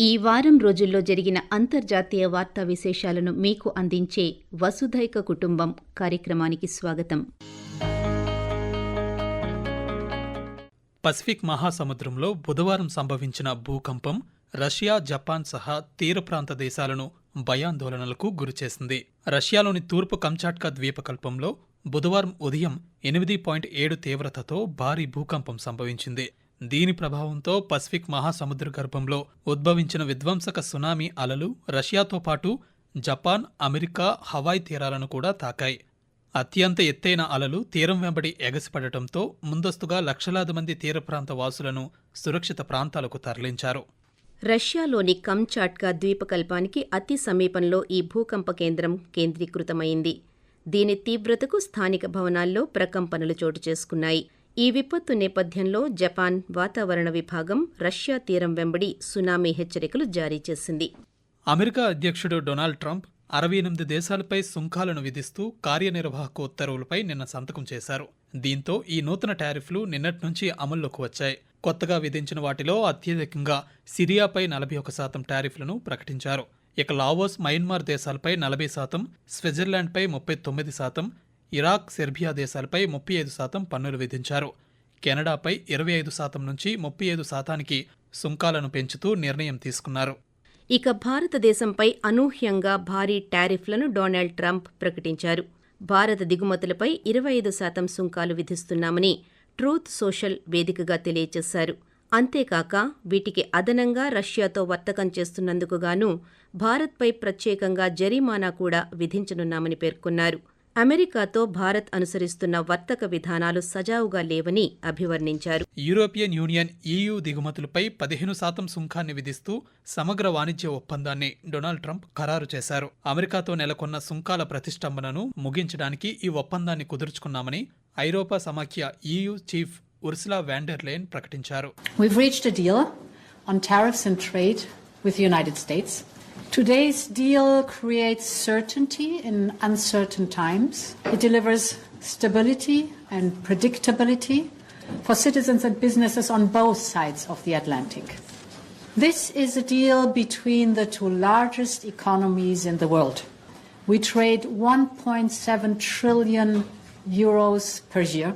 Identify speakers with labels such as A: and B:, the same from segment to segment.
A: ఈ వారం రోజుల్లో జరిగిన అంతర్జాతీయ వార్తా విశేషాలను మీకు అందించే వసుధైక కుటుంబం కార్యక్రమానికి స్వాగతం.
B: పసిఫిక్ మహాసముద్రంలో బుధవారం సంభవించిన భూకంపం రష్యా జపాన్ సహా తీర ప్రాంత దేశాలను భయాందోళనలకు గురిచేసింది. రష్యాలోని తూర్పు కంచాట్కా ద్వీపకల్పంలో బుధవారం ఉదయం ఎనిమిది పాయింట్ ఏడు తీవ్రతతో భారీ భూకంపం సంభవించింది. దీని ప్రభావంతో పసిఫిక్ మహాసముద్ర గర్భంలో ఉద్భవించిన విధ్వంసక సునామీ అలలు రష్యాతో పాటు జపాన్ అమెరికా హవాయ్ తీరాలను కూడా తాకాయి. అత్యంత ఎత్తైన అలలు తీరం వెంబడి ఎగసిపడటంతో ముందస్తుగా లక్షలాది మంది తీర ప్రాంత వాసులను సురక్షిత ప్రాంతాలకు తరలించారు.
A: రష్యాలోని కంచాట్కా ద్వీపకల్పానికి అతి సమీపంలో ఈ భూకంప కేంద్రం కేంద్రీకృతమైంది. దీని తీవ్రతకు స్థానిక భవనాల్లో ప్రకంపనలు చోటు చేసుకున్నాయి. ఈ విపత్తు నేపథ్యంలో జపాన్ వాతావరణ విభాగం రష్యా తీరం వెంబడి సునామీ హెచ్చరికలు జారీ చేసింది.
B: అమెరికా అధ్యక్షుడు డొనాల్డ్ ట్రంప్ అరవై ఎనిమిది దేశాలపై సుంకాలను విధిస్తూ కార్యనిర్వాహక ఉత్తర్వులపై నిన్న సంతకం చేశారు. దీంతో ఈ నూతన టారిఫ్లు నిన్నటి నుంచి అమల్లోకి వచ్చాయి. కొత్తగా విధించిన వాటిలో అత్యధికంగా సిరియాపై నలభై ఒక శాతం టారిఫ్లను ప్రకటించారు. ఇక లావోస్ మయన్మార్ దేశాలపై నలభై శాతం స్విట్జర్లాండ్పై ముప్పై తొమ్మిది శాతం ఇరాక్ సెర్బియా దేశాలపై ముప్పై ఐదు శాతం పన్నులు విధించారు. కెనడాపై ఇరవై ఐదు శాతం నుంచి ముప్పై ఐదు శాతానికి సుంకాలను పెంచుతూ నిర్ణయం తీసుకున్నారు.
A: ఇక భారతదేశంపై అనూహ్యంగా భారీ టారిఫ్లను డొనాల్డ్ ట్రంప్ ప్రకటించారు. భారత దిగుమతులపై ఇరవై ఐదు శాతం సుంకాలు విధిస్తున్నామని ట్రూత్ సోషల్ వేదికగా తెలియజేశారు. అంతేకాక వీటికి అదనంగా రష్యాతో వర్తకం చేస్తున్నందుకుగాను భారత్పై ప్రత్యేకంగా జరిమానా కూడా విధించనున్నామని పేర్కొన్నారు. అమెరికాతో భారత్ అనుసరిస్తున్న వర్తక విధానాలు సజావుగా లేవని అభివర్ణించారు.
B: యూరోపియన్ యూనియన్ ఈయూ దిగుమతులపై పదిహేను శాతం సుంకాన్ని విధిస్తూ సమగ్ర వాణిజ్య ఒప్పందాన్ని డొనాల్డ్ ట్రంప్ ఖరారు చేశారు. అమెరికాతో నెలకొన్న సుంకాల ప్రతిష్టంభనను ముగించడానికి ఈ ఒప్పందాన్ని కుదుర్చుకున్నామని ఐరోపా సమాఖ్య ఈయూ చీఫ్ ఉర్సులా వ్యాండర్లేన్ ప్రకటించారు.
C: We've reached a deal on tariffs and trade with the United States. Today's deal creates certainty in uncertain times. It delivers stability and predictability for citizens and businesses on both sides of the Atlantic. This is a deal between the two largest economies in the world. We trade 1.7 trillion euros per year.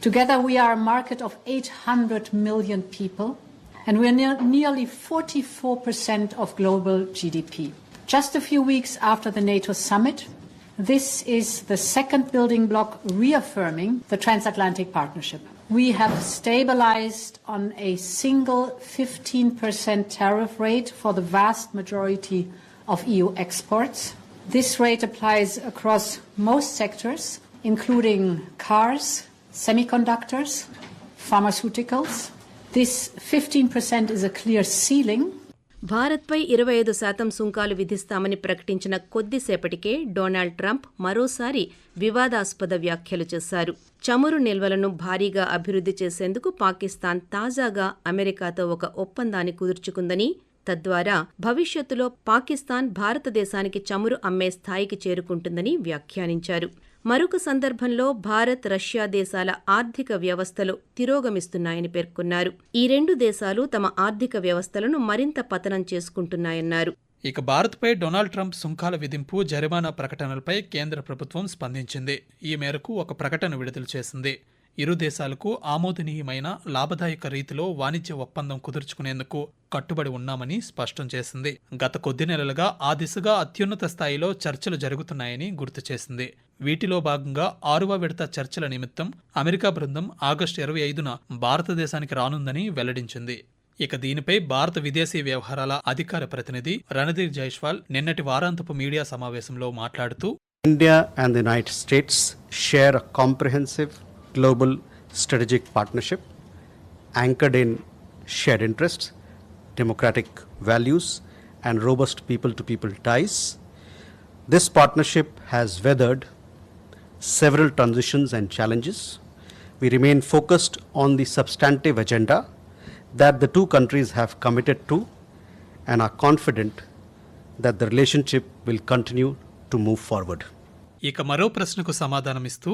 C: Together, we are a market of 800 million people, and we're near, nearly 44% of global GDP. Just a few weeks after the NATO summit, this is the second building block reaffirming the transatlantic partnership. We have stabilized on a single 15% tariff rate for the vast majority of EU exports. This rate applies across most sectors, including cars, semiconductors, pharmaceuticals. This 15% is a clear ceiling.
A: భారత్పై ఇరవై ఐదు శాతం సుంకాలు విధిస్తామని ప్రకటించిన కొద్దిసేపటికే Donald Trump మరోసారి వివాదాస్పద వ్యాఖ్యలు చేశారు చమురు నిల్వలను భారీగా అభివృద్ధి చేసేందుకు పాకిస్తాన్ తాజాగా అమెరికాతో ఒక ఒప్పందాన్ని కుదుర్చుకుందని తద్వారా భవిష్యత్తులో పాకిస్తాన్ భారతదేశానికి చమురు అమ్మే స్థాయికి చేరుకుంటుందని వ్యాఖ్యానించారు మరొక సందర్భంలో భారత్ రష్యా దేశాల ఆర్థిక వ్యవస్థలు తిరోగమిస్తున్నాయని పేర్కొన్నారు. ఈ రెండు దేశాలు తమ ఆర్థిక వ్యవస్థలను మరింత పతనం చేసుకుంటున్నాయన్నారు.
B: ఇక భారత్పై డొనాల్డ్ ట్రంప్ సుంకాల విధింపు జరిమానా ప్రకటనలపై కేంద్ర ప్రభుత్వం స్పందించింది. ఈ మేరకు ఒక ప్రకటన విడుదల చేసింది. ఇరు దేశాలకు ఆమోదనీయమైన లాభదాయక రీతిలో వాణిజ్య ఒప్పందం కుదుర్చుకునేందుకు కట్టుబడి ఉన్నామని స్పష్టం చేసింది. గత కొద్ది నెలలుగా ఆ దిశగా అత్యున్నత స్థాయిలో చర్చలు జరుగుతున్నాయని గుర్తు చేసింది. వీటిలో భాగంగా ఆరువ విడత చర్చల నిమిత్తం అమెరికా బృందం ఆగస్టు ఇరవై ఐదున భారతదేశానికి రానుందని వెల్లడించింది. ఇక దీనిపై భారత విదేశీ వ్యవహారాల అధికార ప్రతినిధి రణధీర్ జైష్వాల్ నిన్నటి వారాంతపు మీడియా సమావేశంలో మాట్లాడుతూ
D: India and United States share share global strategic partnership anchored in shared interests, democratic values, and robust people to people ties. This partnership has weathered several transitions and challenges. We remain focused on the substantive agenda that the two countries have committed to and are confident that the relationship will continue to move forward.
B: ఇక మరో ప్రశ్నకు సమాధానమిస్తూ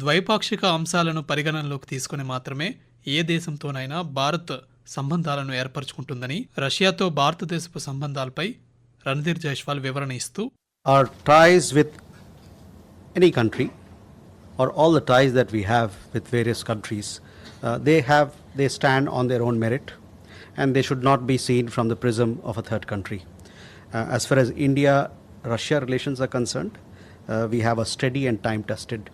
B: ద్వైపాక్షిక అంశాలను పరిగణనలోకి తీసుకుని మాత్రమే ఏ దేశంతోనైనా భారత్ సంబంధాలను ఏర్పరచుకుంటుందని రష్యాతో భారతదేశపు సంబంధాలపై రణధీర్ జైష్వాల్ వివరణ ఇస్తూ
D: are ties with any country are all the ties that we have with various countries they have they stand on their own merit and they should not be seen from the prism of a third country as far as India Russia relations are concern we have a steady and time tested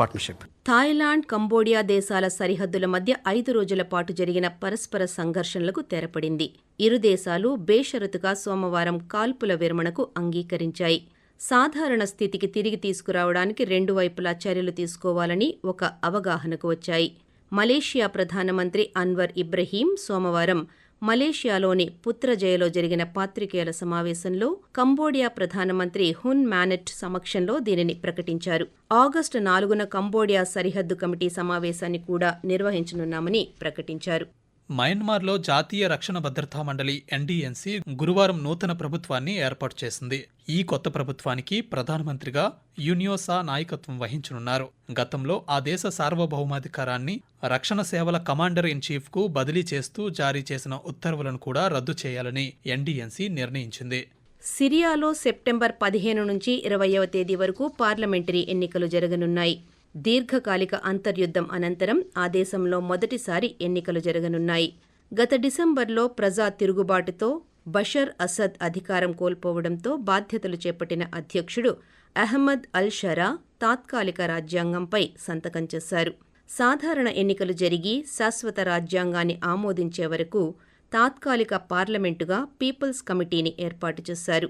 D: partnership.
A: Thailand Cambodia దేశాల సరిహద్దుల మధ్య ఐదు రోజుల పాటు జరిగిన పరస్పర సంఘర్షణలకు తెరపడింది. ఇరు దేశాలు బేషరతుగా సోమవారం కాల్పుల విరమణకు అంగీకరించాయి. సాధారణ స్థితికి తిరిగి తీసుకురావడానికి రెండు వైపులా చర్యలు తీసుకోవాలని ఒక అవగాహనకు వచ్చాయి. మలేషియా ప్రధానమంత్రి అన్వర్ ఇబ్రహీం సోమవారం మలేషియాలోని పుత్రజయలో జరిగిన పాత్రికేయుల సమావేశంలో కంబోడియా ప్రధానమంత్రి హున్ మ్యానెట్ సమక్షంలో దీనిని ప్రకటించారు. ఆగస్టు నాలుగున కంబోడియా సరిహద్దు కమిటీ సమావేశాన్ని కూడా నిర్వహించనున్నామని ప్రకటించారు.
B: మయన్మార్లో జాతీయ రక్షణ భద్రతా మండలి ఎన్డీఎన్సీ గురువారం నూతన ప్రభుత్వాన్ని ఏర్పాటు చేసింది. ఈ కొత్త ప్రభుత్వానికి ప్రధానమంత్రిగా యునియోసా నాయకత్వం వహించనున్నారు. గతంలో ఆ దేశ సార్వభౌమాధికారాన్ని రక్షణ సేవల కమాండర్ ఇన్ చీఫ్కు బదిలీ చేస్తూ జారీ చేసిన ఉత్తర్వులను కూడా రద్దు చేయాలని ఎన్డీఎన్సీ నిర్ణయించింది.
A: సిరియాలో సెప్టెంబర్ పదిహేను నుంచి ఇరవయవ తేదీ వరకు పార్లమెంటరీ ఎన్నికలు జరగనున్నాయి. దీర్ఘకాలిక అంతర్యుద్ధం అనంతరం ఆ దేశంలో మొదటిసారి ఎన్నికలు జరగనున్నాయి. గత డిసెంబర్లో ప్రజా తిరుగుబాటుతో బషర్ అసద్ అధికారం కోల్పోవడంతో బాధ్యతలు చేపట్టిన అధ్యక్షుడు అహ్మద్ అల్ షరా తాత్కాలిక రాజ్యాంగంపై సంతకం చేశారు. సాధారణ ఎన్నికలు జరిగి శాశ్వత రాజ్యాంగాన్ని ఆమోదించే వరకు తాత్కాలిక పార్లమెంటుగా పీపుల్స్ కమిటీని ఏర్పాటు చేశారు.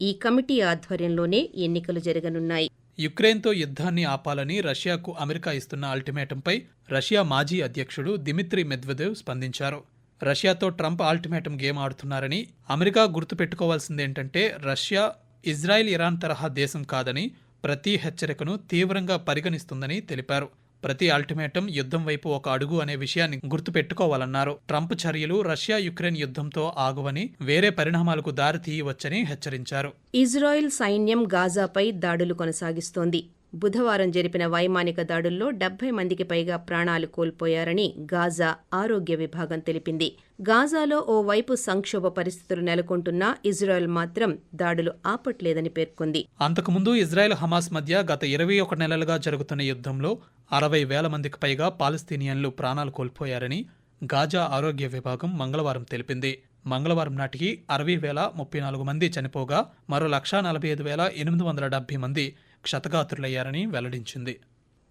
A: ఈ కమిటీ ఆధ్వర్యంలోనే ఎన్నికలు జరగనున్నాయి.
B: యుక్రెయిన్తో యుద్ధాన్ని ఆపాలని రష్యాకు అమెరికా ఇస్తున్న అల్టిమేటంపై రష్యా మాజీ అధ్యక్షుడు దిమిత్రి మెద్వదేవ్ స్పందించారు. రష్యాతో ట్రంప్ ఆల్టిమేటం గేమ్ ఆడుతున్నారని అమెరికా గుర్తుపెట్టుకోవాల్సిందేంటంటే రష్యా ఇజ్రాయెల్ ఇరాన్ తరహా దేశం కాదని ప్రతి హెచ్చరికను తీవ్రంగా పరిగణిస్తుందని తెలిపారు. ప్రతి అల్టిమేటం యుద్ధం వైపు ఒక అడుగు అనే విషయాన్ని గుర్తుపెట్టుకోవాలన్నారు. ట్రంప్ చర్యలు రష్యా యుక్రెయిన్ యుద్ధంతో ఆగువని వేరే పరిణామాలకు దారి తీయవచ్చని హెచ్చరించారు.
A: ఇజ్రాయెల్ సైన్యం గాజాపై దాడులు కొనసాగిస్తోంది. బుధవారం జరిపిన వైమానిక దాడుల్లో డెబ్బై మందికి పైగా ప్రాణాలు కోల్పోయారని గాజా ఆరోగ్య విభాగం తెలిపింది. గాజాలో ఓ వైపు సంక్షోభ పరిస్థితులు నెలకొంటున్నా ఇజ్రాయెల్ మాత్రం దాడులు ఆపట్లేదని పేర్కొంది.
B: అంతకుముందు ఇజ్రాయెల్ హమాస్ మధ్య గత ఇరవై ఒక నెలలుగా జరుగుతున్న యుద్ధంలో అరవై వేల మందికి పైగా పాలస్తీనియన్లు ప్రాణాలు కోల్పోయారని గాజా ఆరోగ్య విభాగం మంగళవారం తెలిపింది. మంగళవారం నాటికి అరవై వేల ముప్పై నాలుగు మంది చనిపోగా మరో లక్షా నలభై ఐదు వేల ఎనిమిది వందల డెబ్బై మంది క్షతగాత్రులయ్యారని వెల్లడించింది.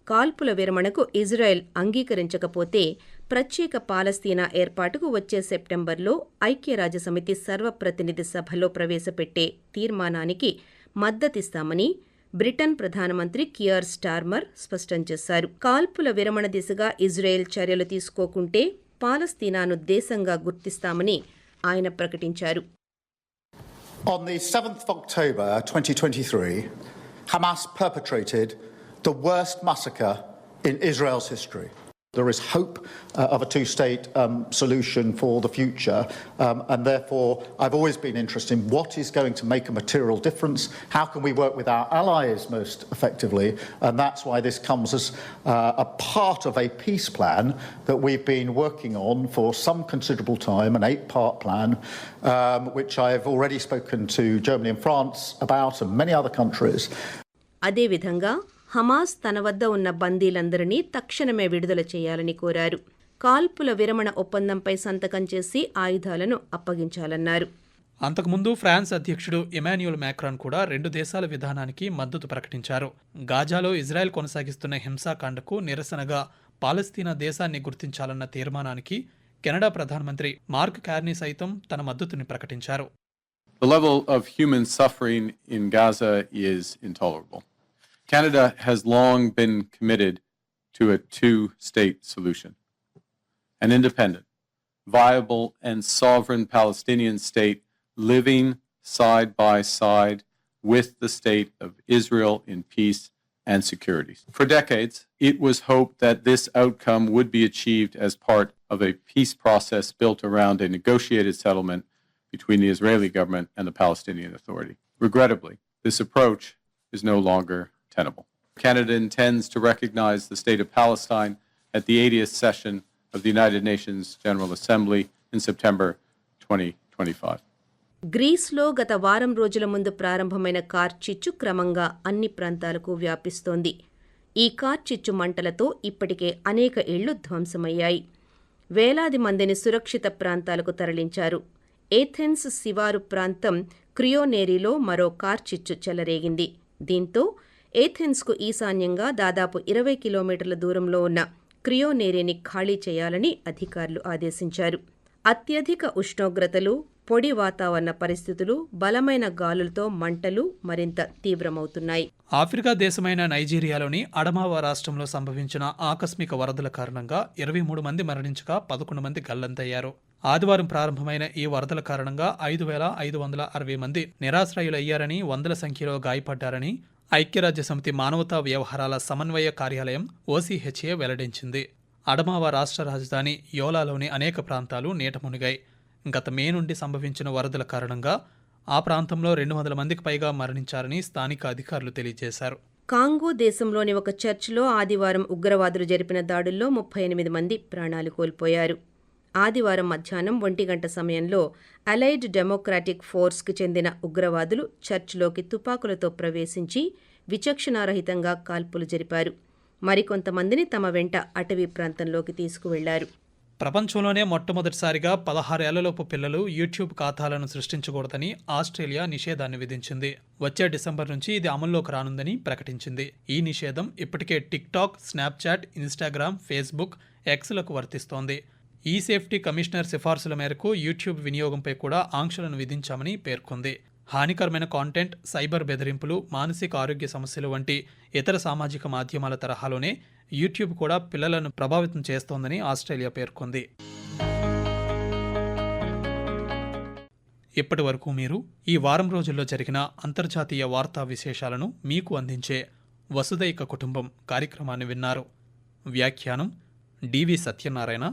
A: కాల్పుల విరమణకు ఇజ్రాయెల్ అంగీకరించకపోతే ప్రత్యేక పాలస్తీనా ఏర్పాటుకు వచ్చే సెప్టెంబర్లో ఐక్యరాజ్యసమితి సర్వప్రతినిధి సభలో ప్రవేశపెట్టే తీర్మానానికి మద్దతిస్తామని బ్రిటన్ ప్రధానమంత్రి కియర్ స్టార్మర్ స్పష్టం చేశారు. కాల్పుల విరమణ దిశగా ఇజ్రాయెల్ చర్యలు తీసుకోకుంటే పాలస్తీనాను దేశంగా గుర్తిస్తామని ఆయన ప్రకటించారు.
E: On the 7th of October 2023, Hamas perpetrated the worst massacre in Israel's history. There is hope uh, of a two state um, solution for the future, um, and therefore I've always been interested in what is going to make a material difference. How can we work with our allies most effectively? And that's why this comes as uh, a part of a peace plan that we've been working on for some considerable time, an eight part plan, um, which I've already spoken to Germany and France about, and many other countries.
A: అదేవిధంగా Hamas తన వద్ద ఉన్న బందీలందరినీ తక్షణమే విడుదల చేయాలని కోరారు. కాల్పుల విరమణ ఒప్పందంపై సంతకం చేసి ఆయుధాలను అప్పగించాలన్నారు.
B: అంతకుముందు ఫ్రాన్స్ అధ్యక్షుడు ఇమాన్యుయల్ మ్యాక్రాన్ కూడా రెండు దేశాల విధానానికి మద్దతు ప్రకటించారు. గాజాలో ఇజ్రాయెల్ కొనసాగిస్తున్న హింసాకాండకు నిరసనగా పాలస్తీనా దేశాన్ని గుర్తించాలన్న తీర్మానానికి కెనడా ప్రధానమంత్రి మార్క్ కార్నీ సైతం తన మద్దతుని ప్రకటించారు.
F: The level of human suffering in Gaza is intolerable. Canada has long been committed to a two state solution. An independent, viable, and sovereign Palestinian state living side by side with the state of Israel in peace and security. For decades, it was hoped that this outcome would be achieved as part of a peace process built around a negotiated settlement between the Israeli government and the Palestinian Authority. Regrettably, this approach is no longer tenable. Canada intends to recognize the state of Palestine at the 80th session of the United Nations General Assembly in September 2025.
A: గ్రీస్లో గత వారం రోజుల ముందు ప్రారంభమైన కార్చిచ్చు క్రమంగా అన్ని ప్రాంతాలకు వ్యాపిస్తోంది ఈ కార్చిచ్చు మంటలతో ఇప్పటికే అనేక ఇళ్ళు ధ్వంసమయ్యాయి వేలాది మందిని సురక్షిత ప్రాంతాలకు తరలించారు ఏథెన్స్ శివారు ప్రాంతం క్రియోనేరిలో మరో కార్చిచ్చు చెలరేగింది దీంతో ఏథెన్స్కు ఈశాన్యంగా దాదాపు ఇరవై కిలోమీటర్ల దూరంలో ఉన్న క్రియోనేరిని ఖాళీ చేయాలని అధికారులు ఆదేశించారు. అత్యధిక ఉష్ణోగ్రతలు పొడి వాతావరణ పరిస్థితులు బలమైన గాలులతో మంటలు మరింత తీవ్రమవుతున్నాయి.
B: ఆఫ్రికా దేశమైన నైజీరియాలోని అడమావా రాష్ట్రంలో సంభవించిన ఆకస్మిక వరదల కారణంగా ఇరవై మూడు మంది మరణించగా పదకొండు మంది గల్లంతయ్యారు. ఆదివారం ప్రారంభమైన ఈ వరదల కారణంగా ఐదు వేల ఐదు వందల అరవై మంది నిరాశ్రయులయ్యారని వందల సంఖ్యలో గాయపడ్డారని ఐక్యరాజ్య సమితి మానవతా వ్యవహారాల సమన్వయ కార్యాలయం ఓసీహెచ్ఏ వెల్లడించింది. అడమావ రాష్ట్ర రాజధాని యోలాలోని అనేక ప్రాంతాలు నీట మునిగాయి గత మే నుండి సంభవించిన వరదల కారణంగా ఆ ప్రాంతంలో రెండు వందల మందికి పైగా మరణించారని స్థానిక అధికారులు తెలియజేశారు.
A: కాంగో దేశంలోని ఒక చర్చిలో ఆదివారం ఉగ్రవాదులు జరిపిన దాడుల్లో ముప్పై ఎనిమిది మంది ప్రాణాలు కోల్పోయారు. ఆదివారం మధ్యాహ్నం ఒంటి గంట సమయంలో అలైడ్ డెమోక్రాటిక్ ఫోర్స్కి చెందిన ఉగ్రవాదులు చర్చిలోకి తుపాకులతో ప్రవేశించి విచక్షణారహితంగా కాల్పులు జరిపారు. మరికొంతమందిని తమ వెంట అటవీ ప్రాంతంలోకి తీసుకువెళ్ళారు.
B: ప్రపంచంలోనే మొట్టమొదటిసారిగా పదహారేళ్ళలోపు పిల్లలు యూట్యూబ్ ఖాతాలను సృష్టించకూడదని ఆస్ట్రేలియా నిషేధాన్ని విధించింది. వచ్చే డిసెంబర్ నుంచి ఇది అమల్లోకి రానుందని ప్రకటించింది. ఈ నిషేధం ఇప్పటికే టిక్టాక్ స్నాప్చాట్ ఇన్స్టాగ్రామ్ ఫేస్బుక్ ఎక్స్లకు వర్తిస్తోంది. ఈ సేఫ్టీ కమిషనర్ సిఫార్సుల మేరకు యూట్యూబ్ వినియోగంపై కూడా ఆంక్షలను విధించామని పేర్కొంది. హానికరమైన కాంటెంట్ సైబర్ బెదిరింపులు మానసిక ఆరోగ్య సమస్యలు వంటి ఇతర సామాజిక మాధ్యమాల తరహాలోనే యూట్యూబ్ కూడా పిల్లలను ప్రభావితం చేస్తోందని ఆస్ట్రేలియా పేర్కొంది. ఇప్పటి వరకు మీరు ఈ వారం రోజుల్లో జరిగిన అంతర్జాతీయ వార్తా విశేషాలను మీకు అందించే వసుదైక కుటుంబం కార్యక్రమాన్ని విన్నారు. వ్యాఖ్యానం డివి సత్యనారాయణ